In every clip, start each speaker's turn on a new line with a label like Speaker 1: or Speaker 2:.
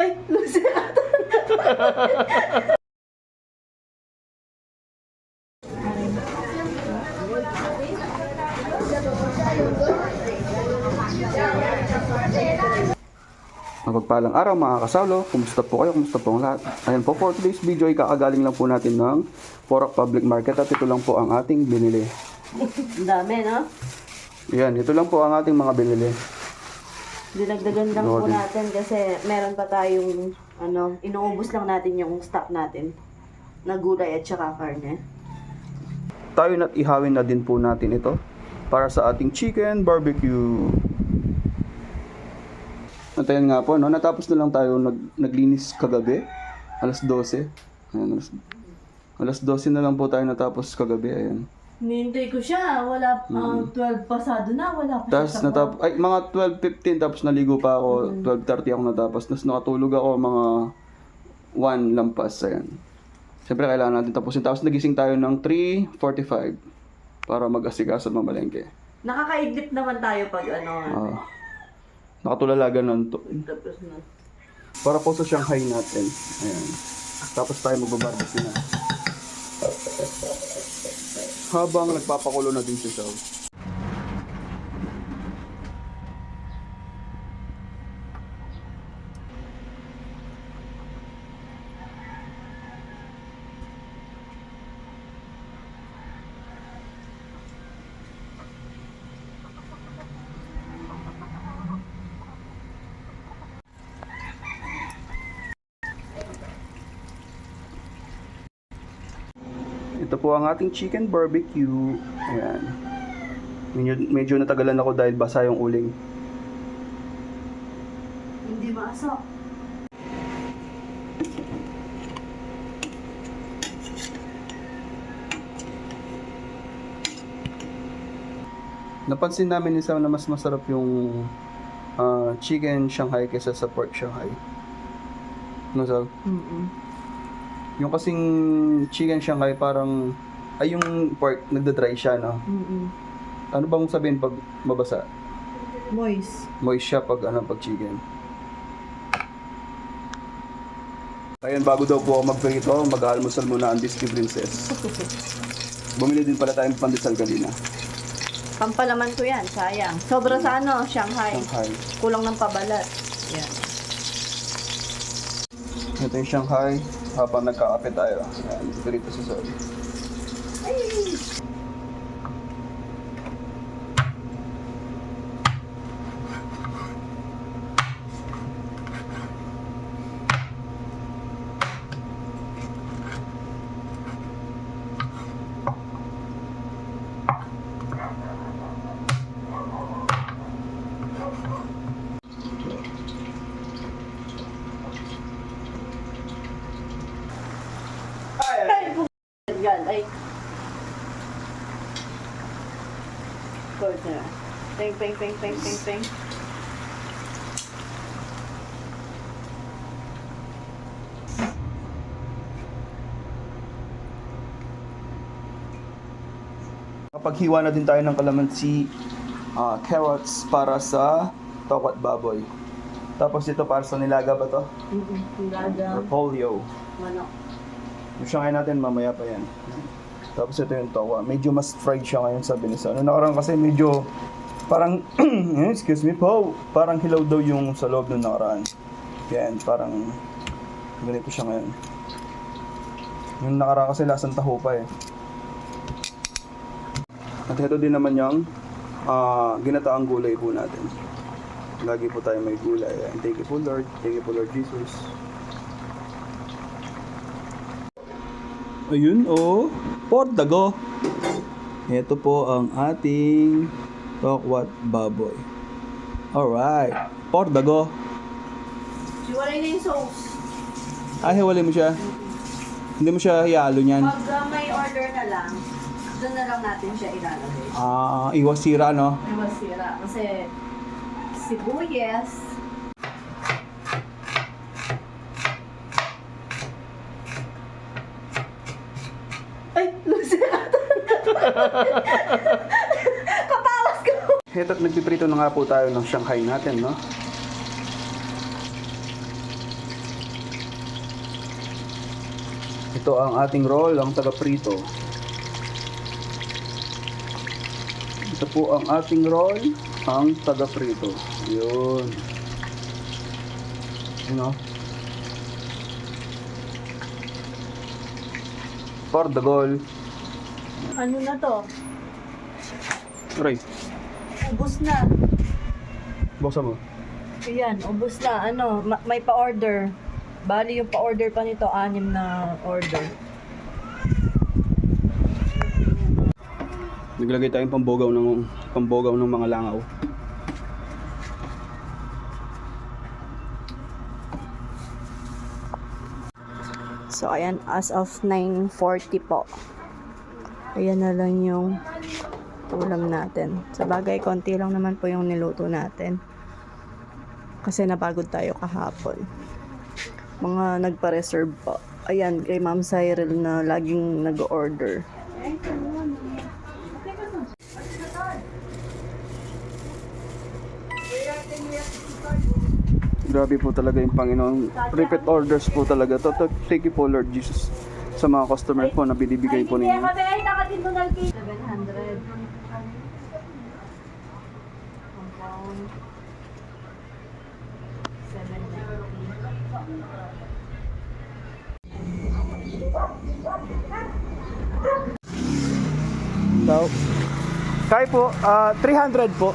Speaker 1: Ay, Lucy.
Speaker 2: Mapagpalang araw mga kasalo, kumusta po kayo, kumusta po ang lahat? Ayan po, for today's video ay kakagaling lang po natin ng Porac Public Market at ito lang po ang ating binili.
Speaker 1: Ang dami, no?
Speaker 2: Yan, ito lang po ang ating mga binili.
Speaker 1: Dinagdagan lang po natin kasi meron pa tayong, ano, inuubos lang natin yung stock natin na gulay at saka karne.
Speaker 2: Tayo na't ihawin na din po natin ito para sa ating chicken barbecue. At ayan nga po, no? natapos na lang tayo nag, naglinis kagabi, alas 12. Ayan, alas, alas 12 na lang po tayo natapos kagabi, ayan.
Speaker 1: Nihintay ko siya. Wala, ah, 12 pasado na. Wala pa
Speaker 2: Tapos natap ay mga 12:15 tapos naligo pa ako, 12:30 ako natapos. Tapos nakatulog ako mga 1 lampas ayan. Siyempre kailangan natin tapusin. Tapos nagising tayo ng 3:45 para mag-asikaso at mamalengke.
Speaker 1: Nakakaidlip naman tayo pag ano.
Speaker 2: Ah. nakatulalaga ng to.
Speaker 1: Tapos na.
Speaker 2: Para po sa Shanghai natin. Ayan. Tapos tayo magbabarbecue na. Habang nagpapakulo na din si Shaw. Ito po ang ating chicken barbecue. Ayan. Medyo, medyo natagalan ako dahil basa yung uling.
Speaker 1: Hindi maasok.
Speaker 2: Napansin namin isa na mas masarap yung ah, chicken Shanghai kaysa sa pork Shanghai. No, Sal?
Speaker 1: Mm-mm.
Speaker 2: Yung kasing chicken Shanghai parang ay yung pork nagda-dry siya, no?
Speaker 1: Mm-mm.
Speaker 2: Ano bang sabihin pag mabasa?
Speaker 1: Moist.
Speaker 2: Moist siya pag ano pag chicken. Ayan, bago daw po ako magprito, mag-almusal muna ang Disney Princess. Bumili din pala tayong pandesal kanina.
Speaker 1: Pampalaman ko yan, sayang. Sobra sa ano, Shanghai.
Speaker 2: Shanghai.
Speaker 1: Kulang ng pabalat. Yan.
Speaker 2: Ito yung Shanghai habang nagkakape tayo. Ayan, dito sa Sol.
Speaker 1: Ay, bu- Yan, ay. Good na. Ping, ping, ping, ping, ping, ping.
Speaker 2: Kapag hiwa na din tayo ng kalamansi, ah, carrots para sa tokwa at baboy. Tapos ito para sa nilaga ba to?
Speaker 1: Mm-mm. Lada.
Speaker 2: Repolyo.
Speaker 1: Manok.
Speaker 2: Siyangay natin mamaya pa yan. Tapos ito yung tokwa. Medyo mas fried siya ngayon sabi ni Sa. Ano nakarang kasi medyo parang, excuse me po, parang hilaw daw yung sa loob ng nakaraan. Yan, parang ganito siya ngayon. Yung nakaraan kasi lasang taho pa eh. At ito din naman yung ah, ginataang gulay po natin. Lagi po tayo may gulay. Ayan, Thank you po Lord. Thank you po Lord Jesus. Ayun oh, portago. Ito po ang ating tokwat baboy. Alright, portago.
Speaker 1: Siwalay na yung sauce.
Speaker 2: Ah, hiwalay mo siya. Hindi mo siya hiyalo niyan.
Speaker 1: Pag ah, may order na lang, doon na lang natin siya ilalagay.
Speaker 2: Ah, iwas sira no.
Speaker 1: May masira. Kasi sibuyas, Kapawas ko.
Speaker 2: Ito at nagpiprito na nga po tayo ng Shanghai natin, no? Ito ang ating roll, ang taga-prito. Ito po ang ating roll, ang taga-prito. Yun. You know? For the goal.
Speaker 1: Ano na to?
Speaker 2: Aray,
Speaker 1: Ubus na.
Speaker 2: buksan mo.
Speaker 1: Ayan, ubus na. Ano, ma- may pa-order. Bali yung pa-order pa nito, anim na order.
Speaker 2: Naglagay tayong pambogaw ng pambogaw ng mga langaw.
Speaker 1: So, ayan, as of 9.40 po. Ayan na lang yung ulam natin. Sa bagay, konti lang naman po yung niluto natin. Kasi napagod tayo kahapon. Mga nagpa-reserve po. Ayan, kay Ma'am Cyril na laging nag-order.
Speaker 2: Grabe po talaga yung Panginoon. Repeat orders po talaga. to. To- Thank you po Lord Jesus sa mga customer po na binibigay po ninyo.
Speaker 1: 700.
Speaker 2: Daw. Kaya po, ah, 300 po.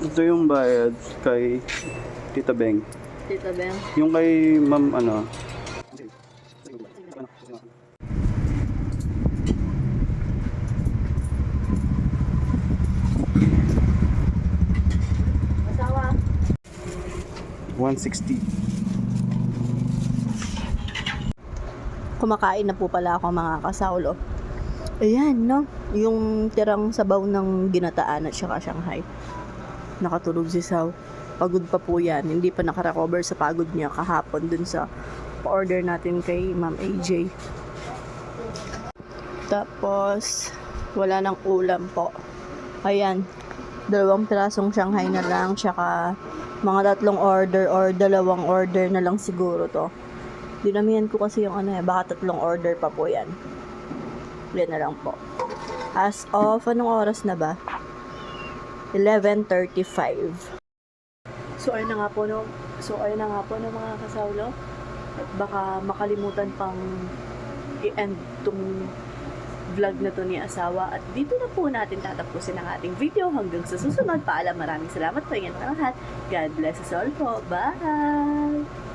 Speaker 2: Ito yung bayad kay Tita Beng.
Speaker 1: Tita Ben.
Speaker 2: Yung kay Ma'am ano.
Speaker 1: Asawa.
Speaker 2: 160.
Speaker 1: Kumakain na po pala ako mga kasaulo. Ayan, no? Yung tirang sabaw ng ginataan at saka Shanghai. Nakatulog si Sao. Pagod pa po yan. Hindi pa nakarecover sa pagod niya kahapon dun sa pa-order natin kay Ma'am AJ. Tapos, wala nang ulam po. Ayan, dalawang pirasong Shanghai na lang, tsaka mga tatlong order or dalawang order na lang siguro to. Dinamihan ko kasi yung ano eh, baka tatlong order pa po yan. Yan na lang po. As of, anong oras na ba? 11.35. So, ayun na nga po, no? So, ayun na nga po, no, mga kasawlo? At baka makalimutan pang i-end tong vlog na to ni asawa. At dito na po natin tatapusin ang ating video. Hanggang sa susunod. Paalam, maraming salamat po. Ingat na lahat. God bless us all po. Bye!